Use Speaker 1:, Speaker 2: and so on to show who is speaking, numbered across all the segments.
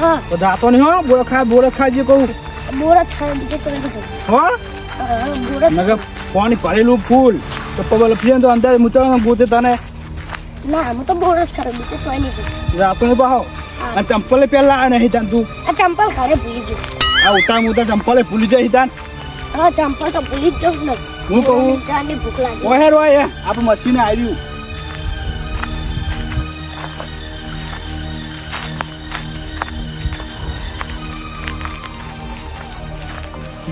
Speaker 1: હા.
Speaker 2: તો જાતો નહીં હો બોર ખા બોર ખાજે કહું.
Speaker 1: બોર જ ખાય બીજે તો નથી જવું.
Speaker 2: હો?
Speaker 1: હા, બોર જ
Speaker 2: નગર પાણી ભરેલું ફૂલ. તો પગલ પીએ તો અંદર મૂચા ગોતે તને.
Speaker 1: ના હું તો બોર જ ખાય બીજે તો નહીં.
Speaker 2: જાતો. નહીં
Speaker 1: હા.
Speaker 2: અને ચંપલે પેલા આ નહીં તાન તું.
Speaker 1: આ ચંપલ ઘરે ભૂલી ગયો.
Speaker 2: આ ઉતાર ઉતાર ચંપલે ભૂલી જાય તાન.
Speaker 1: હા ચંપલ તો ભૂલી જ જવું ને.
Speaker 2: હું કહું?
Speaker 1: ચાની ભૂખ લાગી.
Speaker 2: ઓહેર હોય એ આપણું મશીન આવ્યું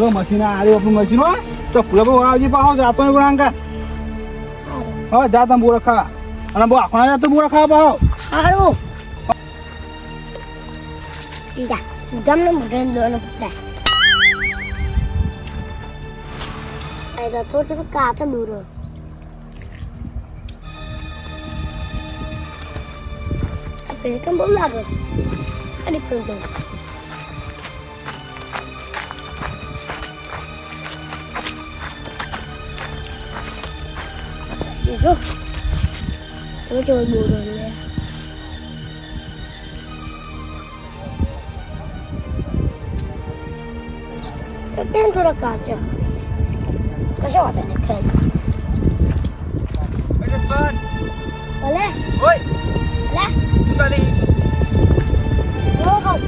Speaker 2: જો મશીન આવ્યું આપણું મશીન હોય તો ફૂલો વાવજી પાહો જાતો નહીં ગુણાંકા હવે જા તમે બોરા ખા. અને બહુ આખો ના જાતો બોરા ખા પાહો
Speaker 1: સારું જા તમને મોઢાને દોવાનું પૂછાય આ તો ચલો કાતે દૂર આ પેલ કેમ બહુ લાગે અરે કોણ તો જો તમે કેવો બોલો લે કેમ થોડા કાચા કશા વાતે ને ખાઈ ભલે ભલે બહુ ખાવ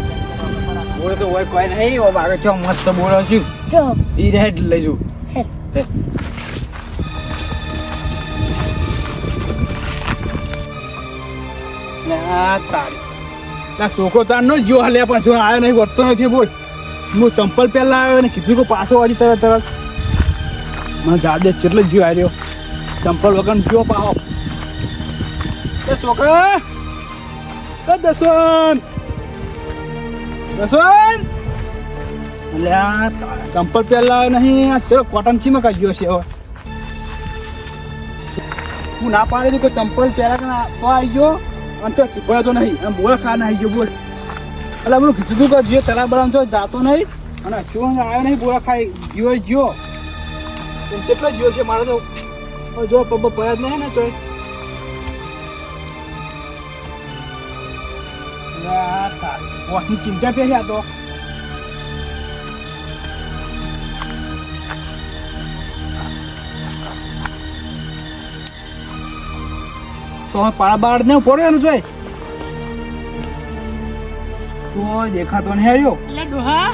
Speaker 2: બોલે તો હોય કોઈ નહીં ઓ બાગે ચો મસ્ત બોલો છું
Speaker 1: જો
Speaker 2: ઈ રેડ લઈજું
Speaker 1: હે
Speaker 2: ના તારી ના છોકરો તાર નો જો હાલ્યા પણ જો આવ્યો નહીં વર્તો નથી, બોલ. હું ચંપલ પહેલા આવ્યો ને કીધું કે પાછો હજી તરત તરત. મને જાડે કેટલો જીવ આવ્યો ચંપલ વગર જીવો પાહો એ છોકરા! એ દસવંત! દસવંત! એટલે ચંપલ પહેલા નહીં, આ ચલો કોટન ચીમાં કાઢ્યો છે હવે હું ના પાડી કે ચંપલ પહેલા તો આવી ગયો. અને તો ચૂકવાયો તો નહીં એમ બોલ ખા નહીં ગયો બોલ એટલે બધું કીધું કે જે તલા બરામ તો જાતો નહીં, અને શું આવ્યો નહીં બોલા ખાઈ જીવો જીવો તો કેટલો જીવો છે, મારે તો જો, પગ બગ પડ્યા જ નહીં ને તારી. ચિંતા પેલી આ તો. તો હવે પાળ બાળ ને પડ્યો એનું જોઈ તો દેખાતો ને હેર્યો
Speaker 3: એટલે ડોહા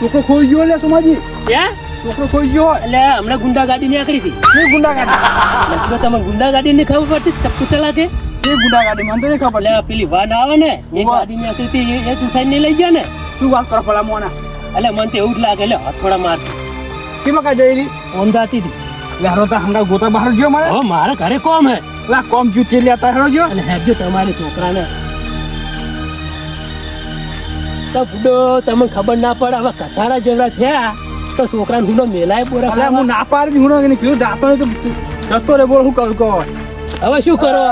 Speaker 2: છોકરો ખોઈ ગયો લે સુમાજી? છોકરો ખોઈ ગયો.
Speaker 3: એટલે હમણાં ગુંડા ગાડી નીકળી હતી.
Speaker 2: ગુંડા ગાડી
Speaker 3: તમે ગુંડા ગાડી ની ખબર પડતી ચપ્પુ ચલાકે
Speaker 2: કે? ગુંડા ગાડી મને તો નહીં ખબર.
Speaker 3: એટલે પેલી વાન આવે ને એ ગાડી હતી એ- એ તું થઈને લઈ ગયા ને?
Speaker 2: શું વાત કરો મોના?
Speaker 3: એટલે મને તો એવું જ લાગે એટલે હથોડા મારતી.
Speaker 2: કેમાં કાંઈ જઈ
Speaker 3: ઓમ જાતી હતી
Speaker 2: લે તો હંગા ગોતા બહાર ગયો મારે?
Speaker 3: ઓ મારા ઘરે કોમ હે.
Speaker 2: લા કોમ જુ તે લેતા હેરો જો
Speaker 3: અને હેજો તમારી છોકરાને. તો બુડો તમને ખબર ના પડે હવે કથારા જેવડા થયા તો છોકરાને હુંડો મેલાય પોરા
Speaker 2: અલે હું ના પાડી હું એને કીધું જાતો તો જતો રે બોલ હું કરું કહો.
Speaker 3: હવે શું કરો?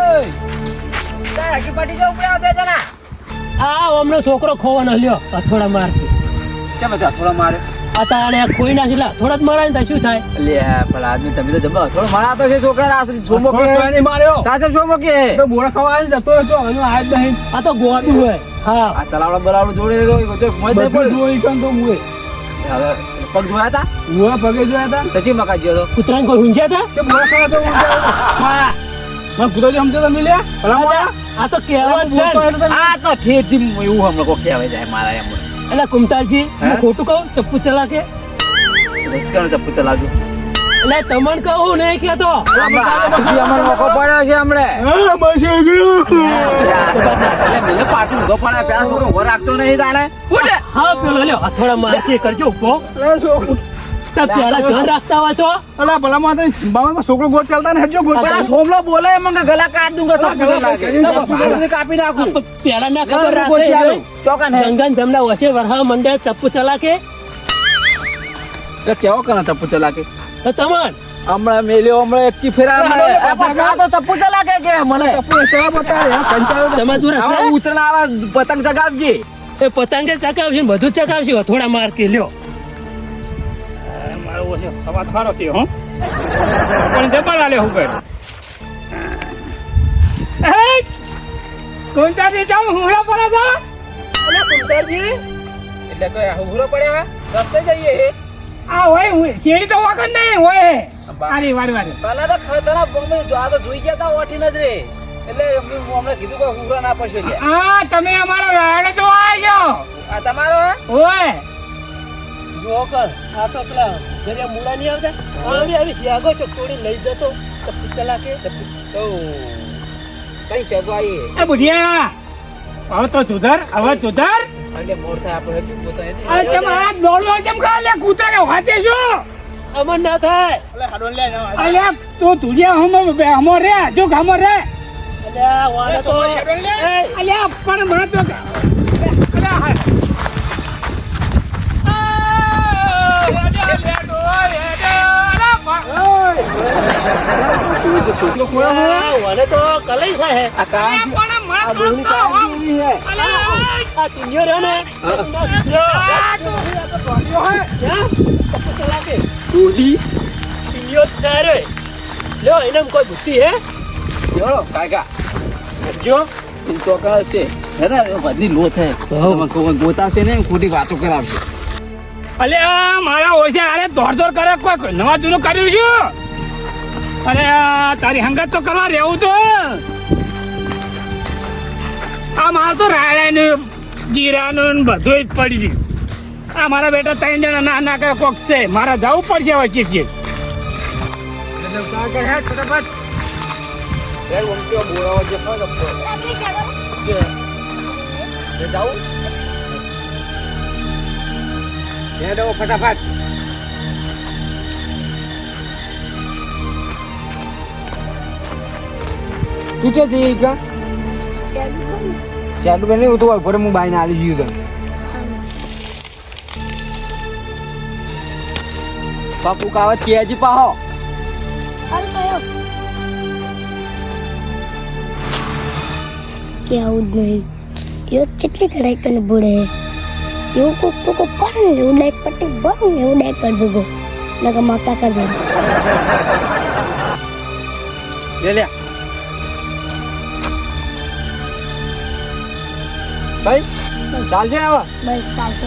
Speaker 3: આ હમણાં છોકરો ખોવાનો લ્યો અથોડા મારથી.
Speaker 4: કેમ હતા થોડા મારે
Speaker 3: આ તાણે આ ખોઈ નાખી થોડા મરાય ને તો શું થાય?
Speaker 4: લે પણ આદમી તમે તો જબર. થોડો મારા તો છે છોકરા સોમો કે
Speaker 2: એને માર્યો.
Speaker 4: તાજે છોમો કે?
Speaker 2: તો બોરા ખાવા આવી જતો હતો હવે આ જ નહીં.
Speaker 3: આ તો ગોડું હોય. હા.
Speaker 4: આ તલાવડો બલાવડો જોડે તો જો મોજ નહીં
Speaker 2: બધું જોઈ કન તો મુએ.
Speaker 4: હવે પગ જોયા હતા
Speaker 2: મુએ પગે જોયા હતા
Speaker 4: તચી મકા જ્યો તો?
Speaker 3: કૂતરાને કોઈ હુંજ્યા હતા
Speaker 2: કે બોરા ખાવા તો હું હા. મને પૂછો જો સમજો તમે લે ભલા
Speaker 3: આ તો કહેવાનું છે ને.
Speaker 4: આ તો ઠેઠથી એવું હમણાં કોઈ કહેવાય જાય મારા એમ.
Speaker 3: એટલે કુમતાલજી
Speaker 4: હું?
Speaker 3: ખોટું કહું? ચપ્પુ ચલા કે
Speaker 4: રસ્કાનો ચપ્પુ ચલાવજો
Speaker 3: એટલે તમને કહું નહીં કે
Speaker 4: તો અમને અમારો મોકો પડ્યો છે હમણે.
Speaker 2: હા બસ એ ગયું
Speaker 4: એટલે મેલે પાટું ઉધો પડ્યા પ્યાસ વગર રાખતો નહીં તારે ઉઠે.
Speaker 3: હા પેલો લ્યો માર કે કરજો ઊભો. રાખતા હોય તો?
Speaker 2: અલા ભલા માં બાબા છોકરો ગોત ચાલતા ને હટજો ગોત
Speaker 4: આ સોમલો બોલે એમ ગલા કાઢ દઉંગા ચપ્પુ
Speaker 2: ગલા
Speaker 4: લાગે કાપી નાખું.
Speaker 3: પેલા ના ખબર રાખે
Speaker 4: ચોકન હે
Speaker 3: ગંગન જમના વસે વરહા મંડે ચપ્પુ ચલા કે
Speaker 4: કેવો કરે ચપ્પુ ચલાકે?
Speaker 3: તો તમન
Speaker 4: હમણાં મેલ્યો હમણાં એકી ફેરા તો ચપ્પુ ચલાકે કે મને?
Speaker 2: ચલા બતાવે કંચાળો
Speaker 3: તમારા
Speaker 4: ઉતરણ આવા પતંગ ચગાવજે.
Speaker 3: એ પતંગે ચકાવશે બધું ચકાવશે થોડા માર કે લ્યો. અવાજ ખારો થયો હો. પણ જબર આલે હું કર
Speaker 5: કોણતાથી જાઉં હુંડા પર છો
Speaker 3: અલે કુંતાજી
Speaker 4: એટલે કોઈ ઉઘરો પડ્યા રસ્તે જઈએ હે?
Speaker 5: આ હોય હું શેરી તો વખત નહીં હોય. અરે વારે વારે.
Speaker 4: તને તો ખતરા જો આ તો જોઈ ગયા તા ઓઠી ન રે એટલે હમણાં કીધું કે ઉઘરો ના પડશે
Speaker 5: હા તમે અમારો રાડો તો આવજો
Speaker 4: આ તમારો હે?
Speaker 5: ઓય
Speaker 3: આ તો પેલા ઘરે મૂળા નહીં આવતા? આવી આવી શિયાગો ચકોડી લઈ જતો. તો ચલા કે
Speaker 4: તો કઈ શગો આવી
Speaker 5: એ બુઢિયા હવે તો સુધર હવે સુધર
Speaker 4: એટલે મોર આપણે ચૂકો થાય
Speaker 5: અરે ચમ આ દોડવા ચમ કા લે કૂતરા વાતે છો
Speaker 3: અમર ના થાય.
Speaker 5: અલે તો તુજે હમ બે હમો રે જો હમો રે.
Speaker 3: તો
Speaker 5: અલે પણ મને તો
Speaker 3: અલ્યા, વાળે તો કલઈ થાય
Speaker 4: આ કા
Speaker 3: આ ડોહની કાળજી એવી હે આ ટીંજો રહ્યો ને હે? કપૂર ચલા કે
Speaker 4: ડોલી
Speaker 3: ટીંજો જ છે રે લ્યો એને કોઈ બુદ્ધિ હે
Speaker 4: કાકા
Speaker 3: જો
Speaker 4: તું તો છે બધી લો થાય ગોતાવશે ને ખોટી વાતો કરાવશે.
Speaker 5: અલે આ મારા ઓછે અરે દોડ દોડ કરે કોઈ નવા જૂનું કર્યું છું? અરે આ તારી હંગત તો કરવા રહેવું તો. આ માર તો રાયડાનું જીરાનું ને બધું જ પડી ગયું. આ મારા બેટા ત્રણ જણા ના ના કરે કોક છે. મારે જવું પડશે વચ્ચે જ
Speaker 4: એટલે કાકા હે ફટાફટ યાર ઉમટો બોરાવા જે ફાગ હેડો ફટાફટ. તું છે જઈ કા? ચાલુ બેન હું તો ઘરે હું બાઈને આવી ગયું તને. બાપુ કાવત કે હજી પાહો
Speaker 1: કે આવું જ નહીં. યો કેટલી કડાઈ કને બુડે એવું ડાય પટ્ટી બન એવું ડાય કર દુગો લગા માતા કર દે
Speaker 4: લે ભાઈ ચાલશે આવા
Speaker 1: બસ ચાલશે.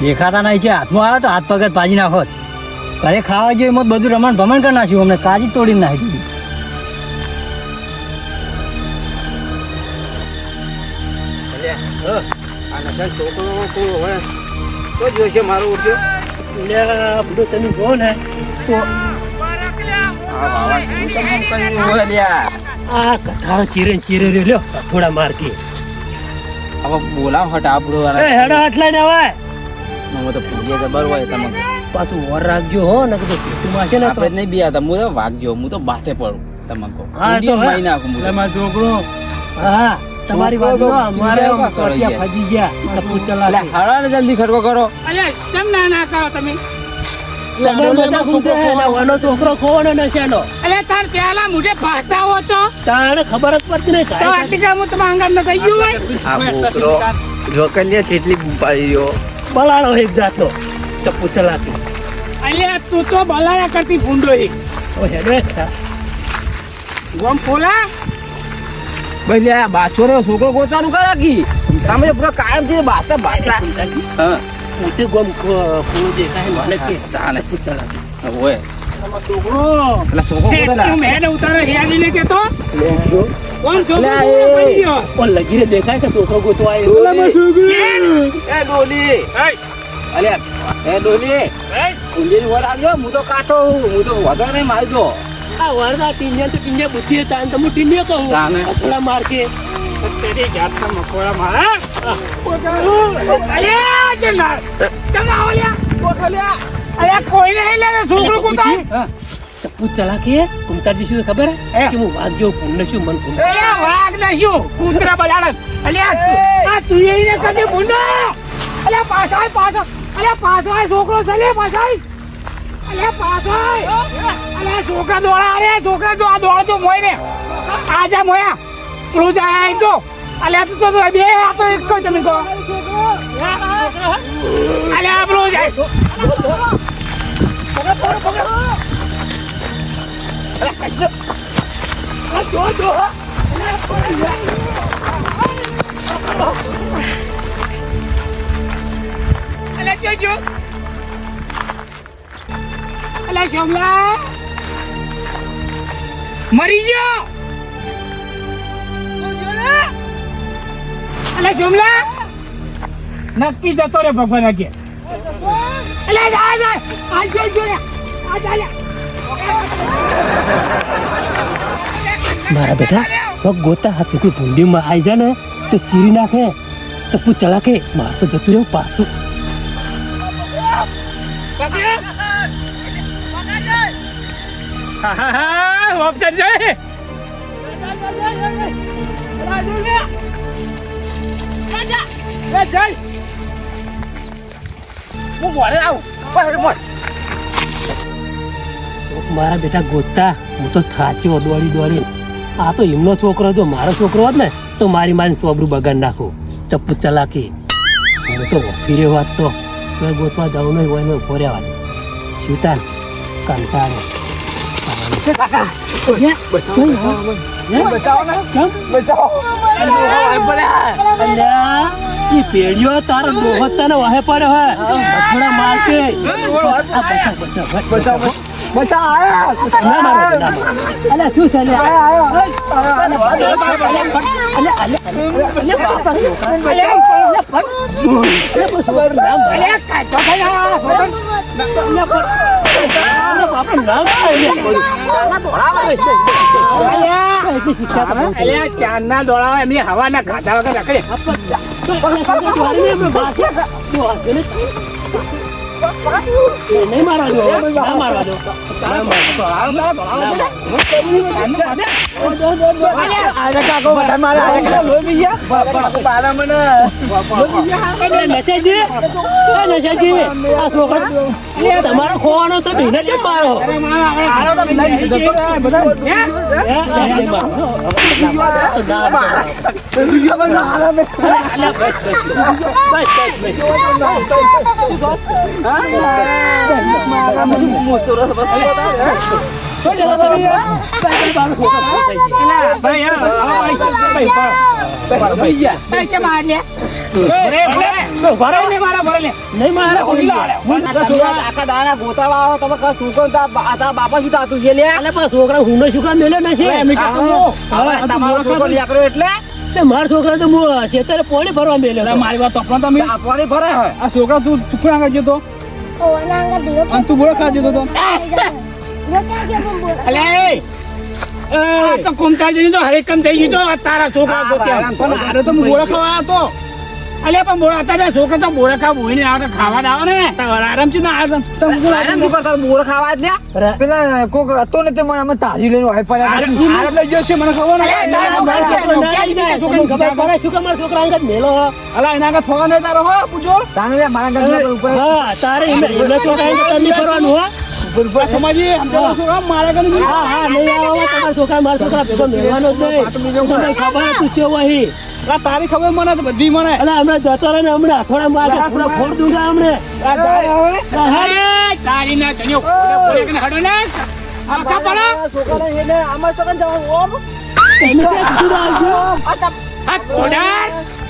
Speaker 6: દેખાતા નહીં છે. હાથમાં આવે તો હાથ પગ ભાજી પાજી નાખો ઘરે ખાવા જોઈએ એમાં બધું રમણ ભમણ કરી નાખ્યું. અમને કાજી તોડીને નાખી દીધી.
Speaker 4: છોકરો હોય તો જોશે મારું ઉઠ્યો.
Speaker 3: અલ્યા તમે જો ને તો
Speaker 4: આ
Speaker 3: ચીરે ચીરે લ્યો થોડા મારકી
Speaker 4: હવે બોલાવ હટ આપણું
Speaker 3: એ હેડો આટલા ને હવે.
Speaker 4: હું તો ભૂલીએ જબર હોય તમે.
Speaker 3: પાછું વર રાખજો હો ને કીધું તું છે ને
Speaker 4: આપણે નહીં બિયાતા હું તો વાગજો હું તો બાથે પડું તમે કહો.
Speaker 3: હા, તો
Speaker 4: ઉડીને
Speaker 3: હે.
Speaker 4: મારી નાખું હું
Speaker 5: મારો છોકરો
Speaker 3: હા તમારી વાત
Speaker 4: નો
Speaker 3: અમારે ફજી ગયા ટપુ ચલા
Speaker 4: લે, હાલો જલ્દી ખડકો કરો.
Speaker 5: અરે કેમ ના ના કરો તમે?
Speaker 3: છોકરો ખોવાનો નશાનો
Speaker 5: અલે તાર પેલા મુજે ભાગતા હો તો?
Speaker 3: તારે ખબર જ પડતી નહીં
Speaker 5: તો આટલી કામ હું તમારા ન થઈ ગયું હોય
Speaker 4: આ છોકરો જો કલ્યા કેટલી પાડી રહ્યો
Speaker 3: બલાડો એક જાતનો ટપુ ચલાતી.
Speaker 5: અલે તું તો બલાયા કરતી ભૂંડો એક.
Speaker 3: ઓ હેડો
Speaker 5: ગમ ફોલા
Speaker 4: ભાઈ લે આ બાછો રે છોકરો ગોતાનું કરે કી? તમે તો પૂરા કાયમથી બાતા બાતા. હા.
Speaker 3: પોતે ગમ પૂરું દેખાય મને કે
Speaker 4: તાને
Speaker 3: ચપ્પુ ચલાકે
Speaker 4: ઓય
Speaker 2: છોકરો
Speaker 4: પેલા છોકરો બોલે ને
Speaker 3: કોણ છો
Speaker 4: લે, એ.
Speaker 3: કોણ લગીરે દેખાય છે છોકરો ગોતો આવ્યો
Speaker 2: ઓલામાં છોકરો
Speaker 4: એ ડોલી અલે એ ડોલી કુંજીની વર આવ્યો હું તો કાઢો હું તો વધો મારી દો
Speaker 3: આ વરદા ટીન્યા તો ટીન્યા બુદ્ધિ હતા તમે ટીન્યા કહું. માર કે તેરી જાતના મકોડા મારા અરે જલા ચલા ઓલ્યા અરે કોઈ નહીં લે છોકરો કોતા ચપ્પુ ચલા કે કુંતાજી શું ખબર? કે હું વાઘ જેવું પુણ્ય શું મન પુણ્ય એ વાઘ ના શું કૂતરા બજાડત અલે આ તું એને કદે પુણ્ય અલે પાછાય પાછો. અલે પાછાય છોકરો ચલે દોડા અરે છોકરા દોડા દોડતો મોય ને આજા મોયા. પેલું જાય તો. અલે તું તો બે આ તો એક જ તમે કહો. અલે આ પેલું જાય અલે જોજો અલે શોમલા મરી ગયો. અલે જુમલા નક્કી જતો રે ભગવાન આગે. અલે જા જા આ જો જો આ જા મારા બેટા સબ ગોતા હાથ કોઈ ભૂંડીમાં આવી જાય ને તો ચીરી નાખે ચપ્પુ ચલાકે માર તો જતું રહ્યું પાછું. હા હા હા ઓપ્શન છે
Speaker 4: મોડ
Speaker 3: મારા બેટા ગોતા હું તો થાચ્યો દોડી દોડી આ તો એમનો છોકરો જો મારો છોકરો હોત ને તો મારી મારી ચોબરું બગાડ નાખું. ચપ્પુ ચલાકી. હું તો ફીરે વાત તો. મેં ગોતવા જવું નહીં હોય ને ઊભો રહેવા શીતાન કંટાળો.
Speaker 4: બચાવો ને બચાવો
Speaker 3: અલ્યા ઈ પેડિયો તારો ડોહો તને વાહે પડ્યો હે થોડા મારકે આ બચાવ બચાવ બચાવ
Speaker 4: બચાવ આયા
Speaker 3: ના મારો ના મારો અલ્યા શું છે અલ્યા ચાંદના દોડાવા એમની હવાના ખાધા વગર રખડે નહીં મારવા દો ના મારવા દો ભાઈ મારવા ભાઈ
Speaker 4: ભાઈ ભાઈ ભાઈ મારે
Speaker 3: તો મારો
Speaker 4: આખા દાણા ગોતાળા આવો તમે કાં શું કહો તા બાપા શું થાતું છે
Speaker 3: અલે પણ છોકરા હું શું કામ મેલ્યો નથી
Speaker 4: હવે તમારો છોકરો લીકરો એટલે
Speaker 3: મારા છોકરા તો હું ખેતરે પોણી ભરવા મેલ્યો
Speaker 2: મારી વાત તો તમે
Speaker 4: આ ભરે
Speaker 2: આ છોકરા તું ચૂકવા આગળ જતો અને તું ખા જતો તો
Speaker 3: અલે એ તો કુમતાજી તો હરેકમ થઈ ગયું તો તારા છોકરા ગોત્યા
Speaker 2: પણ આરે તો ખાવા આવ્યો
Speaker 3: અલે પણ બોરા તારા છોકરા તો બોરા ખા બોઈને આવે ખાવા દાવ ને
Speaker 2: તો આરામથી ના આરામ તો
Speaker 4: આને શું કરતા બોર ખાવા જ લ્યા પેલા કોક હતો ને તે મને અમે તારી લઈને વાય પડ્યા
Speaker 2: આરામ લઈ ગયો છે મને ખબર
Speaker 3: ખબર પડે શું મારા છોકરા અંગત મેલો
Speaker 2: અલા એના આગળ ફોન નહીં તારો હો પૂછો
Speaker 4: તાને મારા ઘર ઉપર
Speaker 3: હા તારે એમને છોકરા અંગત નહીં ફરવાનું હો
Speaker 2: સમાજી મારા ઘરે
Speaker 3: હા હા નહીં આવો તમારા છોકરા મારા છોકરા ભેગો મેળવાનો જ નહીં. તમને ખબર તું છે વહી
Speaker 2: આ તારી ખબર મને તો બધી મને.
Speaker 3: એટલે હમણાં જતો રહે ને હમણાં થોડા માર પૂરા ફોડ હમણે
Speaker 2: જાય હવે.
Speaker 3: અરે તારી ના જણ્યો હડો ને. આખા પડો?
Speaker 4: છોકરા એને આમાં તો જવાનું ઓમ?
Speaker 3: તમે ક્યાં કીધું આવજો આ કોડાર